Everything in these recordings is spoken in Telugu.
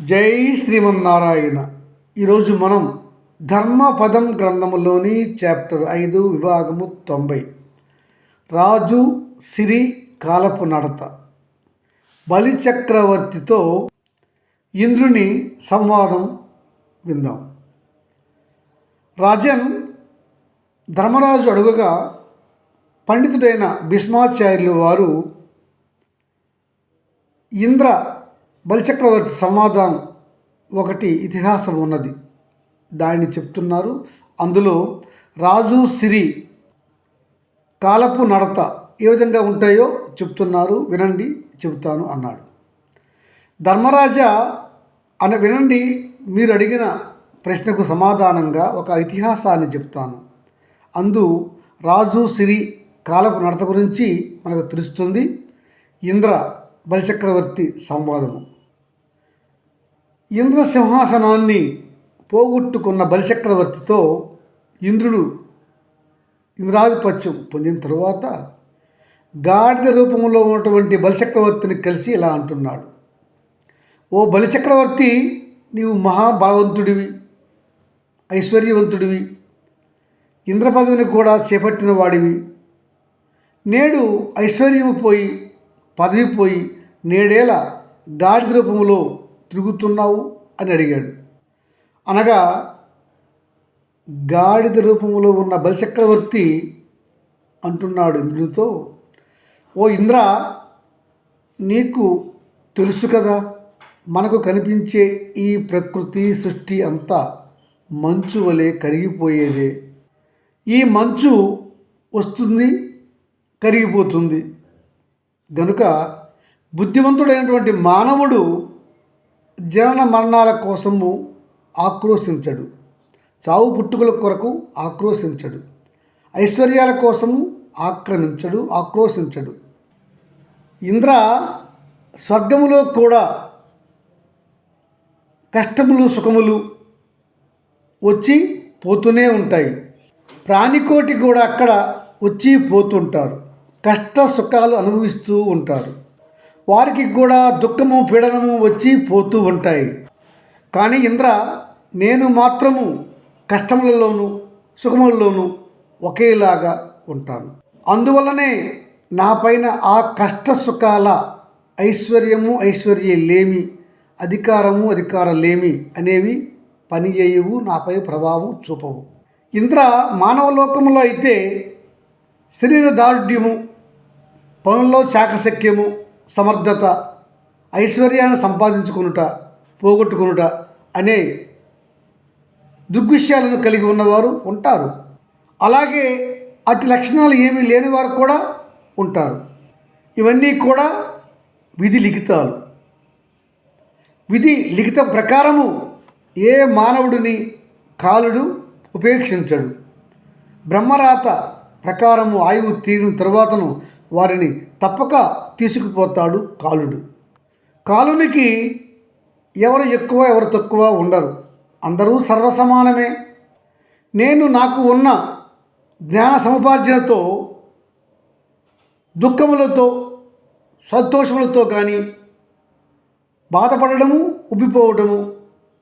జై శ్రీమన్నారాయణ. ఈరోజు మనం ధర్మపదం గ్రంథములోని చాప్టర్ ఐదు విభాగము తొంభై. రాజు సిరి కాలపు నడత. బలిచక్రవర్తితో ఇంద్రుని సంవాదం విందాం. రాజన్ ధర్మరాజు అడుగగా పండితుడైన భీష్మాచార్యులు వారు ఇంద్ర బలిచక్రవర్తి సంవాదం ఒకటి ఇతిహాసం ఉన్నది. దానిని చెప్తున్నారు. అందులో రాజు సిరి కాలపు నడత ఏ విధంగా ఉంటాయో చెప్తున్నారు. వినండి చెబుతాను అన్నాడు. ధర్మరాజా అని వినండి మీరు అడిగిన ప్రశ్నకు సమాధానంగా ఒక ఇతిహాసాన్ని చెప్తాను. అందు రాజు సిరి కాలపు నడత గురించి మనకు తెలుస్తుంది. ఇంద్ర బలిచక్రవర్తి సంవాదము. ఇంద్ర సింహాసనాన్ని పోగొట్టుకున్న బలిచక్రవర్తితో ఇంద్రుడు ఇంద్రాధిపత్యం పొందిన తరువాత గాడిద రూపంలో ఉన్నటువంటి బలిచక్రవర్తిని కలిసి ఇలా అంటున్నాడు. ఓ బలిచక్రవర్తి నీవు మహాబలవంతుడివి ఐశ్వర్యవంతుడివి ఇంద్ర పదవిని కూడా చేపట్టిన వాడివి. నేడు ఐశ్వర్యము పోయి పదవి పోయి నేడేల గాడిద రూపంలో తిరుగుతున్నావు అని అడిగాడు. అనగా గాడిద రూపంలో ఉన్న బలిచక్రవర్తి అంటున్నాడు ఇంద్రునితో ఓ ఇంద్ర నీకు తెలుసు కదా మనకు కనిపించే ఈ ప్రకృతి సృష్టి అంతా మంచు వలె కరిగిపోయేదే. ఈ మంచు వస్తుంది కరిగిపోతుంది. గనుక బుద్ధివంతుడైనటువంటి మానవుడు జనన మరణాల కోసము ఆక్రోశించడు. చావు పుట్టుకల కొరకు ఆక్రోశించడు. ఐశ్వర్యాల కోసము ఆక్రమించడు ఆక్రోశించడు. ఇంద్ర స్వర్గములో కూడా కష్టములు సుఖములు వచ్చి పోతూనే ఉంటాయి. ప్రాణికోటి కూడా అక్కడ వచ్చి పోతుంటారు. కష్ట సుఖాలు అనుభవిస్తూ ఉంటారు. వారికి కూడా దుఃఖము పీడనము వచ్చి పోతూ ఉంటాయి. కానీ ఇంద్ర నేను మాత్రము కష్టములలోనూ సుఖములలోనూ ఒకేలాగా ఉంటాను. అందువల్లనే నా పైన ఆ కష్ట సుఖాల ఐశ్వర్యము ఐశ్వర్య లేమి అధికారము అధికార లేమి అనేవి పని చేయవు నాపై ప్రభావం చూపవు. ఇంద్ర మానవ లోకంలో అయితే శరీర దారుఢ్యము పనుల్లో చాకశక్యము సమర్థత ఐశ్వర్యాన్ని సంపాదించుకునుట పోగొట్టుకునుట అనే దుర్విషయాలను కలిగి ఉన్నవారు ఉంటారు. అలాగే అటు లక్షణాలు ఏమీ లేని వారు కూడా ఉంటారు. ఇవన్నీ కూడా విధి లిఖితాలు. విధి లిఖిత ప్రకారము ఏ మానవుడిని కాలుడు ఉపేక్షించడు. బ్రహ్మరాత ప్రకారము ఆయువు తీరిన తరువాతను వారిని తప్పక తీసుకుపోతాడు కాలుడు. కాలునికి ఎవరు ఎక్కువ ఎవరు తక్కువ ఉండరు. అందరూ సర్వసమానమే. నేను నాకు ఉన్న జ్ఞాన సముపార్జనతో దుఃఖములతో సంతోషములతో కానీ బాధపడడము ఉబ్బిపోవడము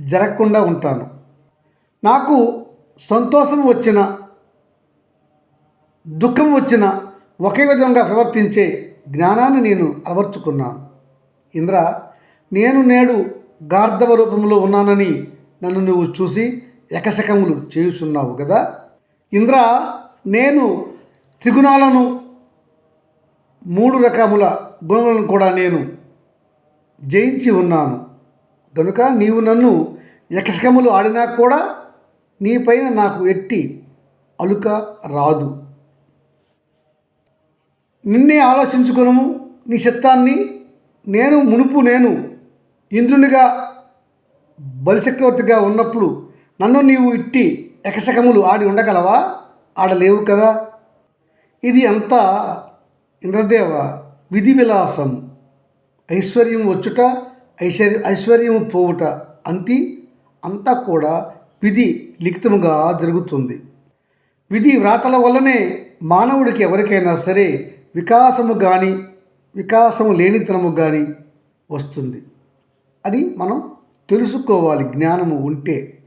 జరగకుండా ఉంటాను. నాకు సంతోషం వచ్చిన దుఃఖం వచ్చిన ఒకే విధంగా ప్రవర్తించే జ్ఞానాన్ని నేను అలవర్చుకున్నాను. ఇంద్ర నేను నేడు గార్ధవ రూపంలో ఉన్నానని నన్ను నువ్వు చూసి ఎకశకములు చేయుచున్నావు కదా ఇంద్ర నేను త్రిగుణాలను మూడు రకముల గుణములను కూడా నేను జయించి ఉన్నాను. కనుక నీవు నన్ను ఎకశకములు ఆడినా కూడా నీపైన నాకు ఎట్టి అలుక రాదు. నిన్నే ఆలోచించుకును నీ చిత్తాన్ని నేను మునుపు నేను ఇంద్రునిగా బలిచక్రవర్తిగా ఉన్నప్పుడు నన్ను నీవు ఇట్టి ఎకశకములు ఆడి ఉండగలవా? ఆడలేవు కదా. ఇది అంతా ఇంద్రదేవ విధి విలాసం ఐశ్వర్యం వచ్చుట ఐశ్వర్య ఐశ్వర్యం పోవుట అంతి అంతా కూడా విధి లిఖితముగా జరుగుతుంది. విధి వ్రాతల వల్లనే మానవుడికి ఎవరికైనా సరే వికాసము కానీ వికాసము లేనితనము కానీ వస్తుంది. అని మనం తెలుసుకోవాలి జ్ఞానము ఉంటే.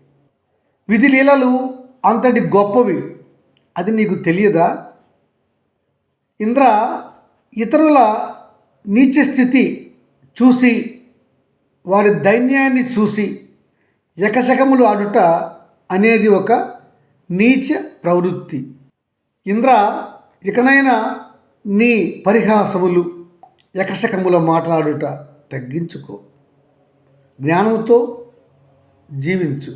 విధి లీలలు అంతటి గొప్పవి. అది నీకు తెలియదా? ఇంద్ర ఇతరుల నీచ స్థితి చూసి వారి దైన్యాన్ని చూసి ఎకశకములు ఆడుట అనేది ఒక నీచ ప్రవృత్తి. ఇంద్ర ఇకనైనా నీ పరిహాసములు ఎకశకముల మాట్లాడుట తగ్గించుకో. జ్ఞానంతో జీవించు.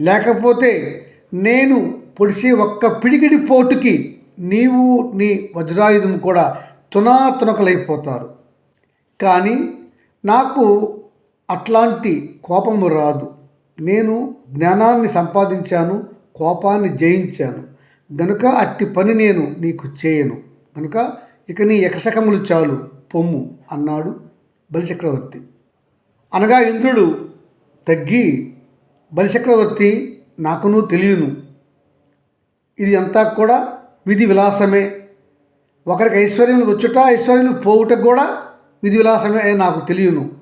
లేకపోతే నేను పొడిసే ఒక్క పిడికిడి పోటుకి నీవు నీ వజ్రాయుధం కూడా తునాతునకలైపోతారు. కానీ నాకు అట్లాంటి కోపము రాదు. నేను జ్ఞానాన్ని సంపాదించాను కోపాన్ని జయించాను. గనుక అట్టి పని నేను నీకు చేయను. కనుక ఇక నీ ఎకశకములు చాలు పొమ్ము అన్నాడు బలిచక్రవర్తి. అనగా ఇంద్రుడు తగ్గి బలిచక్రవర్తి నాకును తెలియను. ఇది అంతా కూడా విధి విలాసమే. ఒకరికి ఐశ్వర్యములు వచ్చుట ఐశ్వర్యములు పోవుట కూడా విధి విలాసమే అని నాకు తెలియను.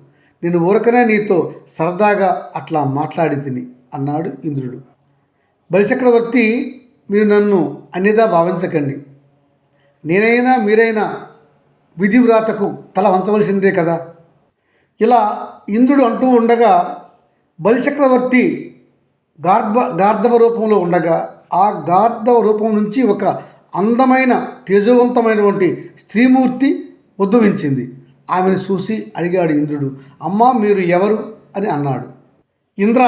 నేను ఊరకనే నీతో సరదాగా అట్లా మాట్లాడి తిని అన్నాడు ఇంద్రుడు. బలిచక్రవర్తి మీరు నన్ను అన్యదా భావించకండి. నేనైనా మీరైనా విధివ్రాతకు తల వంచవలసిందే కదా? ఇలా ఇంద్రుడు అంటూ ఉండగా బలిచక్రవర్తి గార్భ గార్ధవ రూపంలో ఉండగా ఆ గార్ధవ రూపం నుంచి ఒక అందమైన తేజవంతమైనటువంటి స్త్రీమూర్తి ఉద్భవించింది. ఆమెను చూసి అడిగాడు ఇంద్రుడు అమ్మా మీరు ఎవరు? అని అన్నాడు. ఇంద్ర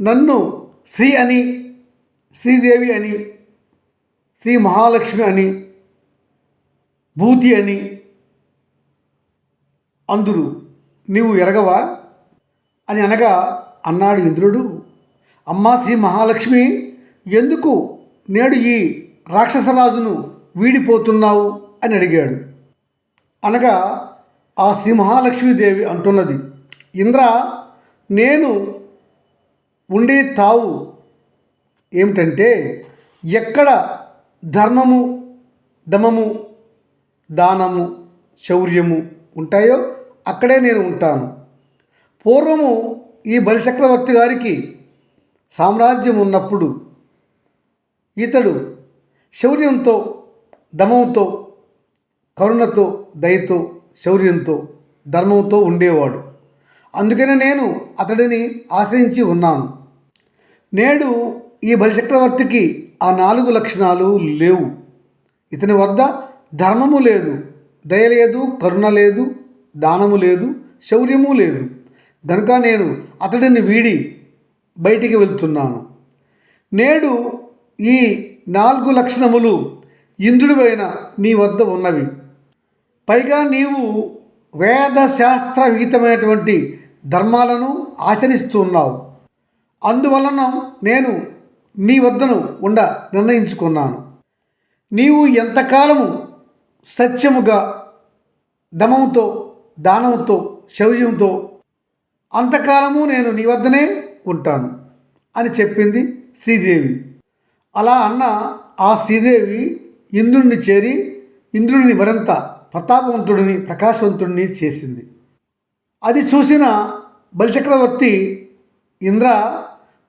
నన్ను శ్రీ అని శ్రీదేవి అని శ్రీ మహాలక్ష్మి అని భూతి అని. అందురు నీవు ఎరగవా? అని అనగా అన్నాడు ఇంద్రుడు అమ్మా శ్రీ మహాలక్ష్మి ఎందుకు నేడు ఈ రాక్షసరాజును వీడిపోతున్నావు? అని అడిగాడు. అనగా ఆ శ్రీ మహాలక్ష్మీదేవి అంటున్నది ఇంద్ర నేను ఉండే తావు ఏమిటంటే ఎక్కడ ధర్మము దమము దానము శౌర్యము ఉంటాయో అక్కడే నేను ఉంటాను. పూర్వము ఈ బలిచక్రవర్తి గారికి సామ్రాజ్యం ఉన్నప్పుడు ఇతడు శౌర్యంతో దమంతో కరుణతో దయతో శౌర్యంతో ధర్మంతో ఉండేవాడు. అందుకనే నేను అతడిని ఆశ్రయించి ఉన్నాను. నేడు ఈ బలిచక్రవర్తికి ఆ నాలుగు లక్షణాలు లేవు. ఇతని వద్ద ధర్మము లేదు దయ లేదు కరుణ లేదు దానము లేదు శౌర్యము లేదు. కనుక నేను అతడిని వీడి బయటికి వెళ్తున్నాను. నేడు ఈ నాలుగు లక్షణములు ఇంద్రుడివైన నీ వద్ద ఉన్నవి. పైగా నీవు వేద శాస్త్ర విహితమైనటువంటి ధర్మాలను ఆచరిస్తున్నావు. అందువలన నేను నీ వద్దను ఉండ నిర్ణయించుకున్నాను. నీవు ఎంతకాలము సత్యముగా దమంతో దానంతో శౌర్యంతో అంతకాలము నేను నీ వద్దనే ఉంటాను అని చెప్పింది శ్రీదేవి. అలా అన్న ఆ శ్రీదేవి ఇంద్రుణ్ణి చేరి ఇంద్రుడిని మరింత ప్రతాపవంతుడిని ప్రకాశవంతుడిని చేసింది. అది చూసిన బలిచక్రవర్తి ఇంద్ర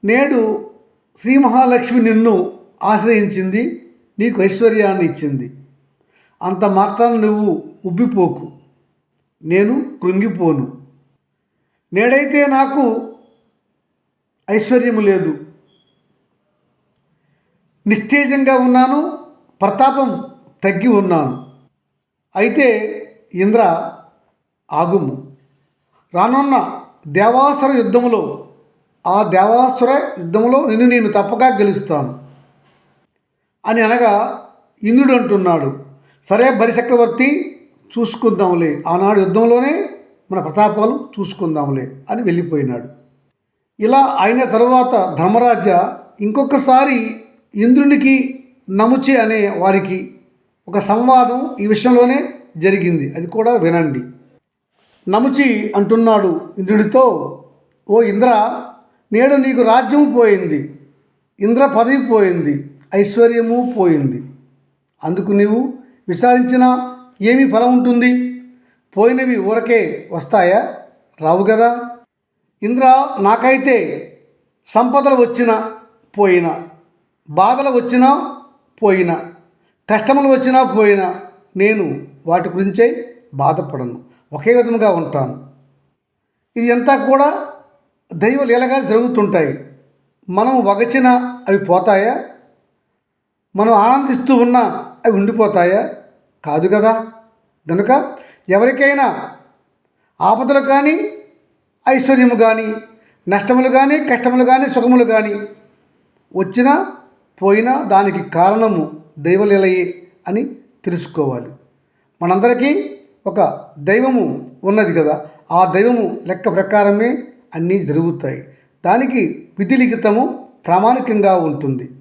నేడు శ్రీ మహాలక్ష్మి నిన్ను ఆశ్రయించింది నీకు ఐశ్వర్యాన్ని ఇచ్చింది. అంత మాత్రం నువ్వు ఉబ్బిపోకు. నేను కృంగిపోను. నేడైతే నాకు ఐశ్వర్యము లేదు. నిస్తేజంగా ఉన్నాను ప్రతాపం తగ్గి ఉన్నాను. అయితే ఇంద్ర ఆగుము. రానున్న దేవాసుర యుద్ధములో ఆ దేవాసుర యుద్ధములో నిన్ను నేను తప్పక గెలుస్తాను. అని అనగా ఇంద్రుడు అంటున్నాడు. సరే బలిచక్రవర్తి చూసుకుందాంలే. ఆనాడు యుద్ధంలోనే మన ప్రతాపాలు చూసుకుందాంలే అని వెళ్ళిపోయినాడు. ఇలా అయిన తర్వాత ధర్మరాజ ఇంకొకసారి ఇంద్రునికి నముచి అనే వారికి ఒక సంవాదం ఈ విషయంలోనే జరిగింది. అది కూడా వినండి. నముచి అంటున్నాడు ఇంద్రుడితో ఓ ఇంద్ర నేడు నీకు రాజ్యము పోయింది. ఇంద్ర పదవి పోయింది. ఐశ్వర్యము పోయింది. అందుకు నీవు విచారించినా ఏమి ఫలం ఉంటుంది? పోయినవి ఊరకే వస్తాయా? రావు కదా ఇంద్ర నాకైతే సంపదలు వచ్చినా పోయినా బాధలు వచ్చినా పోయినా కష్టములు వచ్చినా పోయినా నేను వాటి గురించే బాధపడను. ఒకే విధంగా ఉంటాను. ఇది అంతా కూడా దైవ లీలగా జరుగుతుంటాయి. మనం వగచిన అవి పోతాయా? మనం ఆనందిస్తూ ఉన్నా అవి ఉండిపోతాయా? కాదు కదా. కనుక ఎవరికైనా ఆపదలు కానీ ఐశ్వర్యము కానీ నష్టములు కానీ కష్టములు కానీ సుఖములు కానీ వచ్చినా పోయినా దానికి కారణము దైవలీలయే అని తెలుసుకోవాలి. మనందరికీ ఒక దైవము ఉన్నది కదా. ఆ దైవము లెక్క ప్రకారమే అన్నీ జరుగుతాయి. దానికి విధిలిఖితము ప్రామాణికంగా ఉంటుంది.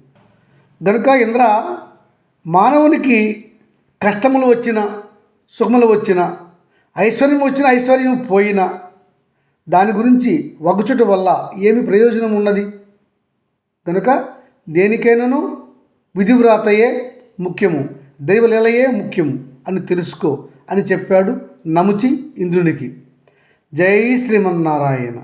కనుక ఇంద్ర మానవునికి కష్టములు వచ్చిన సుఖములు వచ్చిన ఐశ్వర్యం వచ్చిన ఐశ్వర్యం పోయినా దాని గురించి వగుచుట వల్ల ఏమి ప్రయోజనం ఉన్నది? కనుక దేనికైనాను విధివ్రాతయే ముఖ్యము దైవలీలయే ముఖ్యము అని తెలుసుకో అని చెప్పాడు నముచి ఇంద్రునికి. జై శ్రీమన్నారాయణ.